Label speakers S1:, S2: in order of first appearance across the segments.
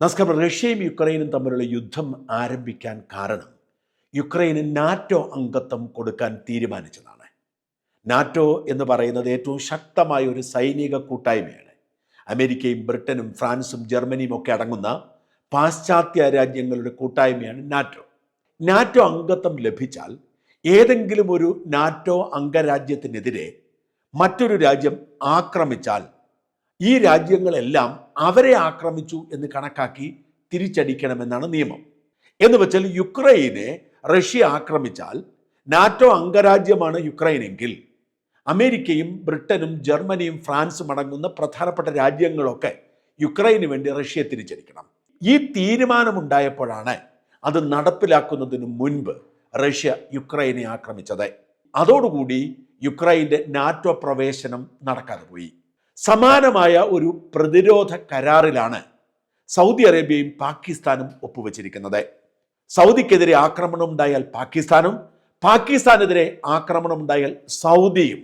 S1: നമസ്കാരം റഷ്യയും യുക്രൈനും തമ്മിലുള്ള യുദ്ധം ആരംഭിക്കാൻ കാരണം യുക്രൈന് നാറ്റോ അംഗത്വം കൊടുക്കാൻ തീരുമാനിച്ചതാണ്. നാറ്റോ എന്ന് പറയുന്നത് ഏറ്റവും ശക്തമായ ഒരു സൈനിക കൂട്ടായ്മയാണ്. അമേരിക്കയും ബ്രിട്ടനും ഫ്രാൻസും ജർമ്മനിയും ഒക്കെ അടങ്ങുന്ന പാശ്ചാത്യ രാജ്യങ്ങളുടെ കൂട്ടായ്മയാണ് നാറ്റോ. നാറ്റോ അംഗത്വം ലഭിച്ചാൽ ഏതെങ്കിലും ഒരു നാറ്റോ അംഗരാജ്യത്തിനെതിരെ മറ്റൊരു രാജ്യം ആക്രമിച്ചാൽ ഈ രാജ്യങ്ങളെല്ലാം അവരെ ആക്രമിച്ചു എന്ന് കണക്കാക്കി തിരിച്ചടിക്കണമെന്നാണ് നിയമം. എന്ന് വെച്ചാൽ യുക്രൈനെ റഷ്യ ആക്രമിച്ചാൽ നാറ്റോ അംഗരാജ്യമാണ് യുക്രൈനെങ്കിൽ അമേരിക്കയും ബ്രിട്ടനും ജർമ്മനിയും ഫ്രാൻസും അടങ്ങുന്ന പ്രധാനപ്പെട്ട രാജ്യങ്ങളൊക്കെ യുക്രൈന് വേണ്ടി റഷ്യയെ തിരിച്ചടിക്കണം. ഈ തീരുമാനമുണ്ടായപ്പോഴാണ് അത് നടപ്പിലാക്കുന്നതിന് മുൻപ് റഷ്യ യുക്രൈനെ ആക്രമിച്ചത്. അതോടുകൂടി യുക്രൈന്റെ നാറ്റോ പ്രവേശനം നടക്കാതെ പോയി. സമാനമായ ഒരു പ്രതിരോധ കരാറിലാണ് സൗദി അറേബ്യയും പാകിസ്ഥാനും ഒപ്പുവെച്ചിരിക്കുന്നത്. സൗദിക്കെതിരെ ആക്രമണം ഉണ്ടായാൽ പാകിസ്ഥാനും പാകിസ്ഥാനെതിരെ ആക്രമണം ഉണ്ടായാൽ സൗദിയും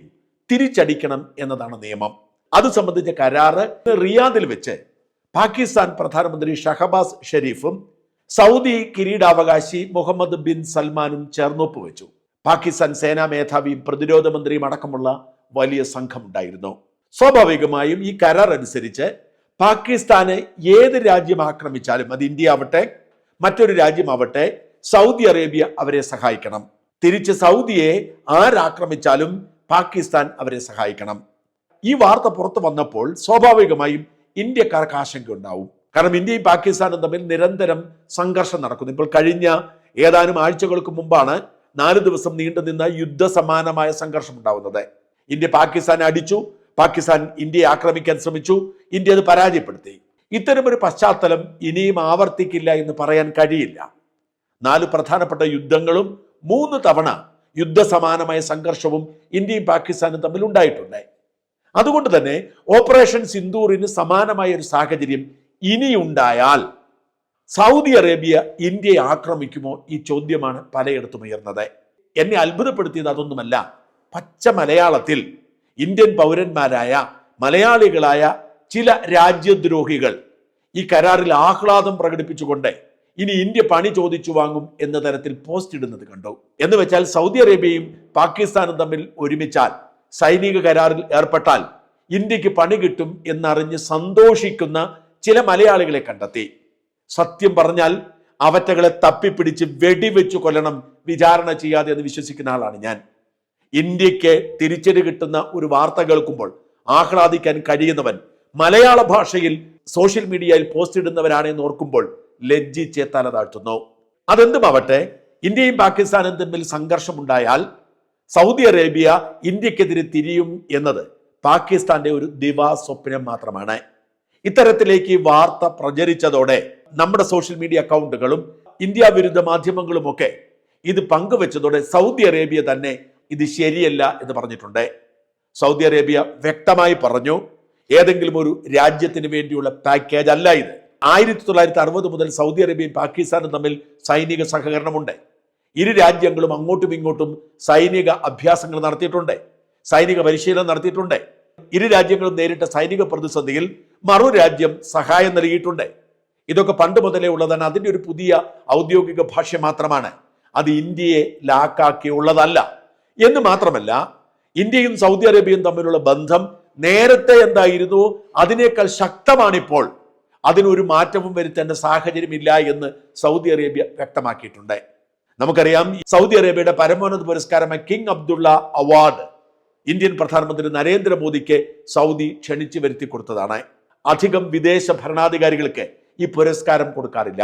S1: തിരിച്ചടിക്കണം എന്നതാണ് നിയമം. അത് സംബന്ധിച്ച കരാറ് റിയാദിൽ വെച്ച് പാകിസ്ഥാൻ പ്രധാനമന്ത്രി ഷഹബാസ് ഷെരീഫും സൗദി കിരീടാവകാശി മുഹമ്മദ് ബിൻ സൽമാനും ചേർന്ന് ഒപ്പുവെച്ചു പാകിസ്ഥാൻ സേനാ മേധാവിയും പ്രതിരോധ മന്ത്രിയും അടക്കമുള്ള വലിയ സംഘമുണ്ടായിരുന്നു. സ്വാഭാവികമായും ഈ കരാർ അനുസരിച്ച് പാകിസ്ഥാനെ ഏത് രാജ്യം ആക്രമിച്ചാലും അത് ഇന്ത്യ ആവട്ടെ മറ്റൊരു രാജ്യമാവട്ടെ സൗദി അറേബ്യ അവരെ സഹായിക്കണം. തിരിച്ച് സൗദിയെ ആരാക്രമിച്ചാലും പാകിസ്ഥാൻ അവരെ സഹായിക്കണം. ഈ വാർത്ത പുറത്തു വന്നപ്പോൾ സ്വാഭാവികമായും ഇന്ത്യക്കാർക്ക് ആശങ്ക ഉണ്ടാവും കാരണം ഇന്ത്യയും പാകിസ്ഥാനും തമ്മിൽ നിരന്തരം സംഘർഷം നടക്കുന്നു. ഇപ്പോൾ കഴിഞ്ഞ ഏതാനും ആഴ്ചകൾക്ക് മുമ്പാണ് നാല് ദിവസം നീണ്ടുനിന്ന യുദ്ധസമാനമായ സംഘർഷം ഉണ്ടാവുന്നത് ഇന്ത്യ പാകിസ്ഥാനെ അടിച്ചു പാകിസ്ഥാൻ ഇന്ത്യയെ ആക്രമിക്കാൻ ശ്രമിച്ചു. ഇന്ത്യ അത് പരാജയപ്പെടുത്തി. ഇത്തരമൊരു പശ്ചാത്തലം ഇനിയും ആവർത്തിക്കില്ല എന്ന് പറയാൻ കഴിയില്ല. നാല് പ്രധാനപ്പെട്ട യുദ്ധങ്ങളും മൂന്ന് തവണ യുദ്ധസമാനമായ സംഘർഷവും ഇന്ത്യയും പാകിസ്ഥാനും തമ്മിൽ ഉണ്ടായിട്ടുണ്ട്. അതുകൊണ്ട് തന്നെ ഓപ്പറേഷൻ സിന്ദൂറിന് സമാനമായ ഒരു സാഹചര്യം ഇനിയുണ്ടായാൽ സൗദി അറേബ്യ ഇന്ത്യയെ ആക്രമിക്കുമോ ഈ ചോദ്യമാണ് പലയിടത്തും ഉയർന്നത്. എന്നെ അത്ഭുതപ്പെടുത്തിയത് അതൊന്നുമല്ല. പച്ച മലയാളത്തിൽ ഇന്ത്യൻ പൗരന്മാരായ മലയാളികളായ ചില രാജ്യദ്രോഹികൾ ഈ കരാറിൽ ആഹ്ലാദം പ്രകടിപ്പിച്ചുകൊണ്ട് ഇനി ഇന്ത്യ പണി ചോദിച്ചു വാങ്ങും എന്ന തരത്തിൽ പോസ്റ്റ് ഇടുന്നത് കണ്ടു. എന്ന് വെച്ചാൽ സൗദി അറേബ്യയും പാകിസ്ഥാനും തമ്മിൽ ഒരുമിച്ചാൽ സൈനിക കരാറിൽ ഏർപ്പെട്ടാൽ ഇന്ത്യയ്ക്ക് പണി കിട്ടും എന്നറിഞ്ഞ് സന്തോഷിക്കുന്ന ചില മലയാളികളെ കണ്ടെത്തി. സത്യം പറഞ്ഞാൽ അവറ്റകളെ തപ്പിപ്പിടിച്ച് വെടിവെച്ചു കൊല്ലണം വിചാരണ ചെയ്യാതെ എന്ന് വിശ്വസിക്കുന്ന ആളാണ് ഞാൻ. ഇന്ത്യയ്ക്ക് തിരിച്ചടി കിട്ടുന്ന ഒരു വാർത്ത കേൾക്കുമ്പോൾ ആഹ്ലാദിക്കാൻ കഴിയുന്നവൻ മലയാള ഭാഷയിൽ സോഷ്യൽ മീഡിയയിൽ പോസ്റ്റ് ഇടുന്നവരാണെന്ന് ഓർക്കുമ്പോൾ ലജ്ജിച്ച് തല താഴ്ത്തുന്നു അതെന്തുമാവട്ടെ ഇന്ത്യയും പാകിസ്ഥാനും തമ്മിൽ സംഘർഷമുണ്ടായാൽ സൗദി അറേബ്യ ഇന്ത്യക്കെതിരെ തിരിയും എന്നത് പാകിസ്ഥാന്റെ ഒരു ദിവാ സ്വപ്നം മാത്രമാണ്. ഇത്തരത്തിലേക്ക് വാർത്ത പ്രചരിച്ചതോടെ നമ്മുടെ സോഷ്യൽ മീഡിയ അക്കൗണ്ടുകളും ഇന്ത്യ വിരുദ്ധ മാധ്യമങ്ങളും ഒക്കെ ഇത് പങ്കുവെച്ചതോടെ സൗദി അറേബ്യ തന്നെ ഇത് ശരിയല്ല എന്ന് പറഞ്ഞിട്ടുണ്ട്. സൗദി അറേബ്യ വ്യക്തമായി പറഞ്ഞു ഏതെങ്കിലും ഒരു രാജ്യത്തിന് വേണ്ടിയുള്ള പാക്കേജ് അല്ല ഇത്. ആയിരത്തി തൊള്ളായിരത്തി അറുപത് മുതൽ സൗദി അറേബ്യയും പാകിസ്ഥാനും തമ്മിൽ സൈനിക സഹകരണമുണ്ട്. ഇരു രാജ്യങ്ങളും അങ്ങോട്ടും ഇങ്ങോട്ടും സൈനിക അഭ്യാസങ്ങൾ നടത്തിയിട്ടുണ്ട് സൈനിക പരിശീലനം നടത്തിയിട്ടുണ്ട്. ഇരു രാജ്യങ്ങളും നേരിട്ട സൈനിക പ്രതിസന്ധിയിൽ മറു രാജ്യം സഹായം നൽകിയിട്ടുണ്ട്. ഇതൊക്കെ പണ്ട് മുതലേ ഉള്ളതാണ്. അതിന്റെ ഒരു പുതിയ ഔദ്യോഗിക ഭാഷ മാത്രമാണ്. അത് ഇന്ത്യയെ ലാക്കാക്കിയുള്ളതല്ല. എന്ന് മാത്രമല്ല ഇന്ത്യയും സൗദി അറേബ്യയും തമ്മിലുള്ള ബന്ധം നേരത്തെ എന്തായിരുന്നു? അതിനേക്കാൾ ശക്തമാണിപ്പോൾ. അതിനൊരു മാറ്റവും വരുത്തേണ്ട സാഹചര്യമില്ല എന്ന് സൗദി അറേബ്യ വ്യക്തമാക്കിയിട്ടുണ്ട്. നമുക്കറിയാം സൗദി അറേബ്യയുടെ പരമോന്നത പുരസ്കാരമായ കിങ് അബ്ദുള്ള അവാർഡ് ഇന്ത്യൻ പ്രധാനമന്ത്രി നരേന്ദ്രമോദിക്ക് സൗദി ക്ഷണിച്ചു വരുത്തി കൊടുത്തതാണ്. അധികം വിദേശ ഭരണാധികാരികൾക്ക് ഈ പുരസ്കാരം കൊടുക്കാറില്ല.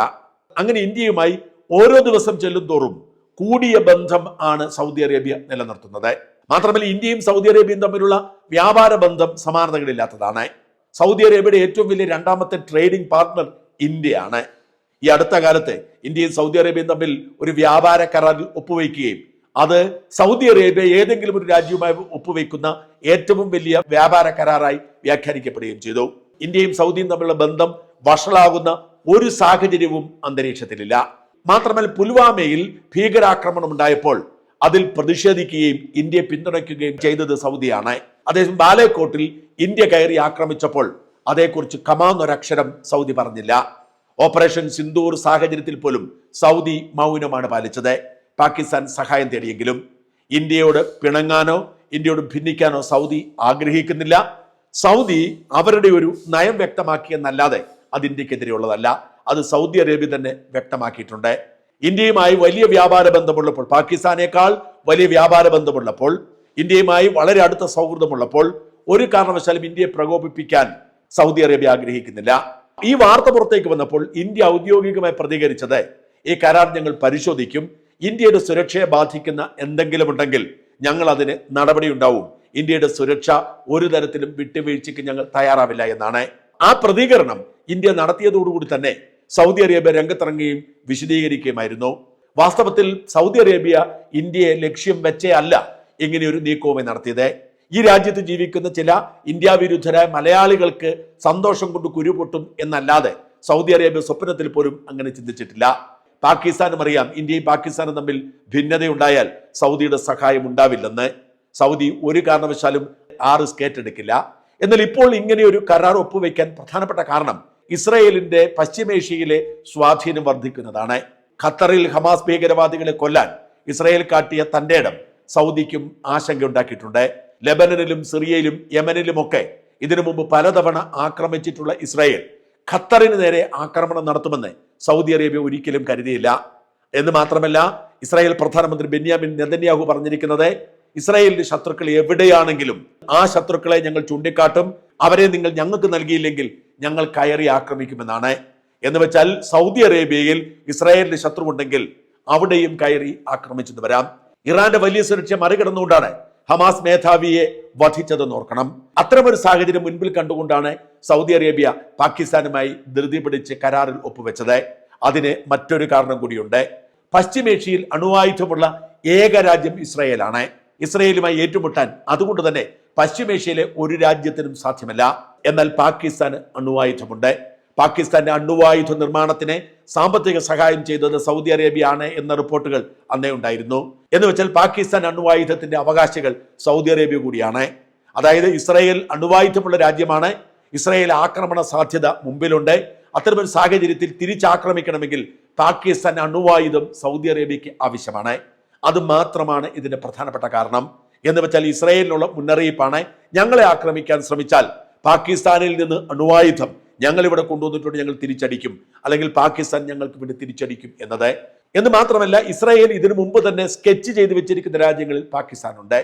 S1: അങ്ങനെ ഇന്ത്യയുമായി ഓരോ ദിവസം ചെല്ലും തോറും കൂടിയ ബന്ധം ആണ് സൗദി അറേബ്യ നിലനിർത്തുന്നത്. മാത്രമല്ല ഇന്ത്യയും സൗദി അറേബ്യയും തമ്മിലുള്ള വ്യാപാര ബന്ധം സമാനതകളില്ലാത്തതാണ്. സൗദി അറേബ്യയുടെ ഏറ്റവും വലിയ രണ്ടാമത്തെ ട്രേഡിംഗ് പാർട്ണർ ഇന്ത്യയാണ്. ഈ അടുത്ത കാലത്ത് ഇന്ത്യയും സൗദി അറേബ്യയും തമ്മിൽ ഒരു വ്യാപാര കരാറിൽ ഒപ്പുവയ്ക്കുകയും അത് സൗദി അറേബ്യ ഏതെങ്കിലും ഒരു രാജ്യവുമായി ഒപ്പുവെക്കുന്ന ഏറ്റവും വലിയ വ്യാപാര കരാറായി വ്യാഖ്യാനിക്കപ്പെടുകയും ചെയ്തു. ഇന്ത്യയും സൗദിയും തമ്മിലുള്ള ബന്ധം വഷളാകുന്ന ഒരു സാഹചര്യവും അന്തരീക്ഷത്തിലില്ല. മാത്രമല്ല പുൽവാമയിൽ ഭീകരാക്രമണം ഉണ്ടായപ്പോൾ അതിൽ പ്രതിഷേധിക്കുകയും ഇന്ത്യയെ പിന്തുണയ്ക്കുകയും ചെയ്തത് സൗദിയാണ്. അതേസമയം ബാലേക്കോട്ടിൽ ഇന്ത്യ കയറി ആക്രമിച്ചപ്പോൾ അതേക്കുറിച്ച് കമാന്നൊരക്ഷരം സൗദി പറഞ്ഞില്ല. ഓപ്പറേഷൻ സിന്ദൂർ സാഹചര്യത്തിൽ പോലും സൗദി മൗനമാണ് പാലിച്ചത്. പാകിസ്ഥാൻ സഹായം തേടിയെങ്കിലും ഇന്ത്യയോട് പിണങ്ങാനോ ഇന്ത്യയോട് ഭിന്നിക്കാനോ സൗദി ആഗ്രഹിക്കുന്നില്ല. സൗദി അവരുടെ ഒരു നയം വ്യക്തമാക്കിയെന്നല്ലാതെ അത് ഇന്ത്യക്കെതിരെയുള്ളതല്ല അത് സൗദി അറേബ്യ തന്നെ വ്യക്തമാക്കിയിട്ടുണ്ട്. ഇന്ത്യയുമായി വലിയ വ്യാപാര ബന്ധമുള്ളപ്പോൾ പാകിസ്ഥാനേക്കാൾ വലിയ വ്യാപാര ബന്ധമുള്ളപ്പോൾ ഇന്ത്യയുമായി വളരെ അടുത്ത സൗഹൃദമുള്ളപ്പോൾ ഒരു കാരണവശാലും ഇന്ത്യയെ പ്രകോപിപ്പിക്കാൻ സൗദി അറേബ്യ ആഗ്രഹിക്കുന്നില്ല. ഈ വാർത്ത പുറത്തേക്ക് വന്നപ്പോൾ ഇന്ത്യ ഔദ്യോഗികമായി പ്രതികരിച്ചത് ഈ കരാർ ഞങ്ങൾ പരിശോധിക്കും ഇന്ത്യയുടെ സുരക്ഷയെ ബാധിക്കുന്ന എന്തെങ്കിലും ഉണ്ടെങ്കിൽ ഞങ്ങൾ അതിന് നടപടി ഉണ്ടാവും. ഇന്ത്യയുടെ സുരക്ഷ ഒരു തരത്തിലും വിട്ടുവീഴ്ചയ്ക്ക് ഞങ്ങൾ തയ്യാറാവില്ല എന്നാണ്. ആ പ്രതികരണം ഇന്ത്യ നടത്തിയതോടുകൂടി തന്നെ സൗദി അറേബ്യ രംഗത്തിറങ്ങുകയും വിശദീകരിക്കുകയുമായിരുന്നു. വാസ്തവത്തിൽ സൗദി അറേബ്യ ഇന്ത്യയെ ലക്ഷ്യം വെച്ചേ അല്ല ഇങ്ങനെയൊരു നീക്കവുമായി നടത്തിയത്. ഈ രാജ്യത്ത് ജീവിക്കുന്ന ചില ഇന്ത്യ വിരുദ്ധരായ മലയാളികൾക്ക് സന്തോഷം കൊണ്ട് കുരുപൊട്ടും എന്നല്ലാതെ സൗദി അറേബ്യ സ്വപ്നത്തിൽ പോലും അങ്ങനെ ചിന്തിച്ചിട്ടില്ല. പാകിസ്ഥാനും അറിയാം ഇന്ത്യയും പാകിസ്ഥാനും തമ്മിൽ ഭിന്നതയുണ്ടായാൽ സൗദിയുടെ സഹായം ഉണ്ടാവില്ലെന്ന്. സൗദി ഒരു കാരണവശാലും ആ റിസ്ക് ഏറ്റെടുക്കില്ല. എന്നാൽ ഇപ്പോൾ ഇങ്ങനെ ഒരു കരാർ ഒപ്പുവെക്കാൻ പ്രധാനപ്പെട്ട കാരണം ഇസ്രയേലിന്റെ പശ്ചിമേഷ്യയിലെ സ്വാധീനം വർദ്ധിക്കുന്നതാണ്. ഖത്തറിൽ ഹമാസ് ഭീകരവാദികളെ കൊല്ലാൻ ഇസ്രയേൽ കാട്ടിയ തന്റെ ഇടം സൗദിക്കും ആശങ്കയുണ്ടാക്കിയിട്ടുണ്ട്. ലെബനനിലും സിറിയയിലും യമനിലുമൊക്കെ ഇതിനു മുമ്പ് പലതവണ ആക്രമിച്ചിട്ടുള്ള ഇസ്രയേൽ ഖത്തറിന് നേരെ ആക്രമണം നടത്തുമെന്ന് സൗദി അറേബ്യ ഒരിക്കലും കരുതിയില്ല. എന്ന് മാത്രമല്ല ഇസ്രായേൽ പ്രധാനമന്ത്രി ബെന്യാമിൻ നെതന്യാഹു പറഞ്ഞിരിക്കുന്നത് ഇസ്രായേലിന്റെ ശത്രുക്കൾ എവിടെയാണെങ്കിലും ആ ശത്രുക്കളെ ഞങ്ങൾ ചൂണ്ടിക്കാട്ടും അവരെ നിങ്ങൾ ഞങ്ങൾക്ക് നൽകിയില്ലെങ്കിൽ ഞങ്ങൾ കയറി ആക്രമിക്കുമെന്നാണ്. എന്ന് വെച്ചാൽ സൗദി അറേബ്യയിൽ ഇസ്രായേലിന്റെ ശത്രുവുണ്ടെങ്കിൽ അവിടെയും കയറി ആക്രമിച്ചെന്ന് വരാം. ഇറാന്റെ വലിയ സുരക്ഷ മറികടന്നുകൊണ്ടാണ് ഹമാസ് മേധാവിയെ വധിച്ചതെന്ന് ഓർക്കണം. അത്തരമൊരു സാഹചര്യം മുൻപിൽ കണ്ടുകൊണ്ടാണ് സൗദി അറേബ്യ പാകിസ്ഥാനുമായി ധൃതി പിടിച്ച് കരാറിൽ ഒപ്പുവെച്ചത്. അതിന് മറ്റൊരു കാരണം കൂടിയുണ്ട്. പശ്ചിമേഷ്യയിൽ അണുവായുധമുള്ള ഏക രാജ്യം ഇസ്രയേലാണ്. ഇസ്രയേലുമായി ഏറ്റുമുട്ടാൻ അതുകൊണ്ട് തന്നെ പശ്ചിമേഷ്യയിലെ ഒരു രാജ്യത്തിനും സാധ്യമല്ല. എന്നാൽ പാകിസ്ഥാന് അണുവായുധമുണ്ട്. പാകിസ്ഥാന്റെ അണുവായുധ നിർമ്മാണത്തിന് സാമ്പത്തിക സഹായം ചെയ്തത് സൗദി അറേബ്യ ആണ് എന്ന റിപ്പോർട്ടുകൾ അന്നേ ഉണ്ടായിരുന്നു. എന്ന് വെച്ചാൽ പാകിസ്ഥാൻ അണുവായുധത്തിന്റെ അവകാശികൾ സൗദി അറേബ്യ കൂടിയാണ്. അതായത് ഇസ്രായേൽ അണുവായുധമുള്ള രാജ്യമാണ്. ഇസ്രായേൽ ആക്രമണ സാധ്യത മുമ്പിലുണ്ട്. അത്തരമൊരു സാഹചര്യത്തിൽ തിരിച്ചാക്രമിക്കണമെങ്കിൽ പാകിസ്ഥാൻ അണുവായുധം സൗദി അറേബ്യയ്ക്ക് ആവശ്യമാണ്. അത് മാത്രമാണ് ഇതിന്റെ പ്രധാനപ്പെട്ട കാരണം. എന്ന് വെച്ചാൽ ഇസ്രായേലിനുള്ള മുന്നറിയിപ്പാണ്. ഞങ്ങളെ ആക്രമിക്കാൻ ശ്രമിച്ചാൽ പാകിസ്ഥാനിൽ നിന്ന് അണുവായുധം ഞങ്ങൾ ഇവിടെ കൊണ്ടുവന്നിട്ടുണ്ട് ഞങ്ങൾ തിരിച്ചടിക്കും. അല്ലെങ്കിൽ പാകിസ്ഥാൻ ഞങ്ങൾക്ക് വേണ്ടി തിരിച്ചടിക്കും എന്നത്. എന്ന് മാത്രമല്ല ഇസ്രായേൽ ഇതിനു മുമ്പ് തന്നെ സ്കെച്ച് ചെയ്തു വെച്ചിരിക്കുന്ന രാജ്യങ്ങളിൽ പാകിസ്ഥാനുണ്ട്.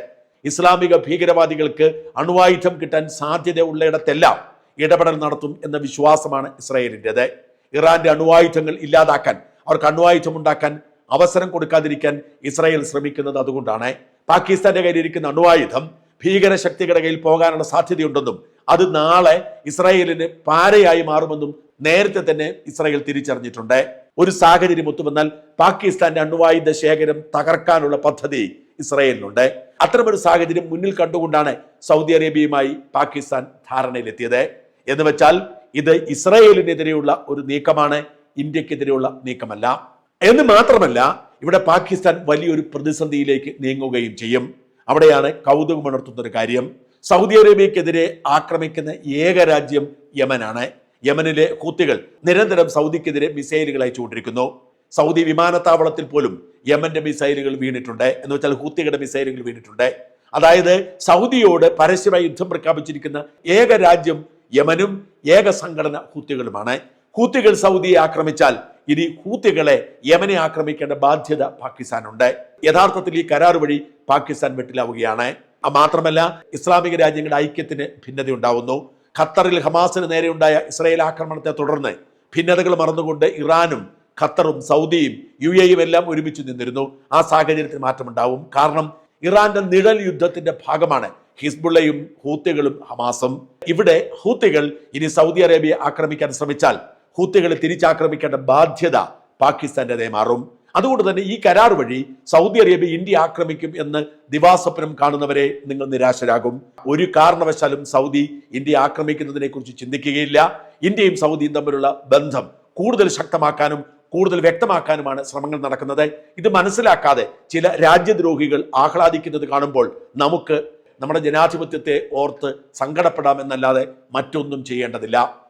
S1: ഇസ്ലാമിക ഭീകരവാദികൾക്ക് അണുവായുധം കിട്ടാൻ സാധ്യത ഉള്ളയിടത്തെല്ലാം ഇടപെടൽ നടത്തും എന്ന വിശ്വാസമാണ് ഇസ്രായേലിന്റെത്. ഇറാന്റെ അണുവായുധങ്ങൾ ഇല്ലാതാക്കാൻ അവർക്ക് അണുവായുധം ഉണ്ടാക്കാൻ അവസരം കൊടുക്കാതിരിക്കാൻ ഇസ്രായേൽ ശ്രമിക്കുന്നത് അതുകൊണ്ടാണ്. പാകിസ്ഥാന്റെ കയ്യിലിരിക്കുന്ന അണുവായുധം ഭീകര ശക്തികളുടെ കയ്യിൽ പോകാനുള്ള സാധ്യതയുണ്ടെന്നും അത് നാളെ ഇസ്രായേലിന് പാരയായി മാറുമെന്നും നേരത്തെ തന്നെ ഇസ്രായേൽ തിരിച്ചറിഞ്ഞിട്ടുണ്ട്. ഒരു സാഹചര്യം ഒത്തുവന്നാൽ പാകിസ്ഥാന്റെ അണുവായുധ ശേഖരം തകർക്കാനുള്ള പദ്ധതി ഇസ്രായേലിനുണ്ട്. അത്തരമൊരു സാഹചര്യം മുന്നിൽ കണ്ടുകൊണ്ടാണ് സൗദി അറേബ്യയുമായി പാകിസ്ഥാൻ ധാരണയിലെത്തിയത്. എന്ന് വെച്ചാൽ ഇത് ഇസ്രായേലിനെതിരെയുള്ള ഒരു നീക്കമാണ് ഇന്ത്യക്കെതിരെയുള്ള നീക്കമല്ല. എന്ന് മാത്രമല്ല ഇവിടെ പാകിസ്ഥാൻ വലിയൊരു പ്രതിസന്ധിയിലേക്ക് നീങ്ങുകയും ചെയ്യും. അവിടെയാണ് കൗതുകമുണർത്തുന്ന ഒരു കാര്യം. സൗദി അറേബ്യക്കെതിരെ ആക്രമിക്കുന്ന ഏക രാജ്യം യമനാണ്. യമനിലെ ഹൂത്തികൾ നിരന്തരം സൗദിക്കെതിരെ മിസൈലുകൾ അയച്ചുകൊണ്ടിരിക്കുന്നു സൗദി വിമാനത്താവളത്തിൽ പോലും യമന്റെ മിസൈലുകൾ വീണിട്ടുണ്ട്. എന്ന് വെച്ചാൽ ഹൂത്തികളുടെ മിസൈലുകൾ വീണിട്ടുണ്ട്. അതായത് സൗദിയോട് പരസ്യമായി യുദ്ധം പ്രഖ്യാപിച്ചിരിക്കുന്ന ഏക രാജ്യം യമനും ഏക സംഘടന ഹൂത്തികളുമാണ്. ഹൂത്തികൾ സൗദിയെ ആക്രമിച്ചാൽ ഇനി ഹൂത്തികളെ യമനെ ആക്രമിക്കേണ്ട ബാധ്യത പാകിസ്ഥാനുണ്ട്. യഥാർത്ഥത്തിൽ ഈ കരാർ വഴി പാകിസ്ഥാൻ വെട്ടിലാവുകയാണ്. മാത്രമല്ല ഇസ്ലാമിക രാജ്യങ്ങളുടെ ഐക്യത്തിന് ഭിന്നത ഉണ്ടാവുന്നു ഖത്തറിൽ ഹമാസിന് നേരെയുണ്ടായ ഇസ്രായേൽ ആക്രമണത്തെ തുടർന്ന് ഭിന്നതകൾ മറന്നുകൊണ്ട് ഇറാനും ഖത്തറും സൗദിയും യു എയും എല്ലാം ഒരുമിച്ച് നിന്നിരുന്നു. ആ സാഹചര്യത്തിൽ മാറ്റമുണ്ടാവും. കാരണം ഇറാന്റെ നിഴൽ യുദ്ധത്തിന്റെ ഭാഗമാണ് ഹിസ്ബുള്ളയും ഹൂത്തികളും ഹമാസും. ഇവിടെ ഹൂത്തികൾ ഇനി സൗദി അറേബ്യയെ ആക്രമിക്കാൻ ശ്രമിച്ചാൽ ഹൂത്തികളെ തിരിച്ചാക്രമിക്കേണ്ട ബാധ്യത പാകിസ്ഥാന്റെ മാറും. അതുകൊണ്ട് തന്നെ ഈ കരാർ വഴി സൗദി അറേബ്യ ഇന്ത്യ ആക്രമിക്കും എന്ന് ദിവാസ്വപ്നം കാണുന്നവരെ നിങ്ങൾ നിരാശരാകും. ഒരു കാരണവശാലും സൗദി ഇന്ത്യ ആക്രമിക്കുന്നതിനെ കുറിച്ച് ചിന്തിക്കുകയില്ല. ഇന്ത്യയും സൗദിയും തമ്മിലുള്ള ബന്ധം കൂടുതൽ ശക്തമാക്കാനും കൂടുതൽ വ്യക്തമാക്കാനുമാണ് ശ്രമങ്ങൾ നടക്കുന്നത്. ഇത് മനസ്സിലാക്കാതെ ചില രാജ്യദ്രോഹികൾ ആഹ്ലാദിക്കുന്നത് കാണുമ്പോൾ നമുക്ക് നമ്മുടെ ജനാധിപത്യത്തെ ഓർത്ത് സങ്കടപ്പെടാമെന്നല്ലാതെ മറ്റൊന്നും ചെയ്യേണ്ടതില്ല.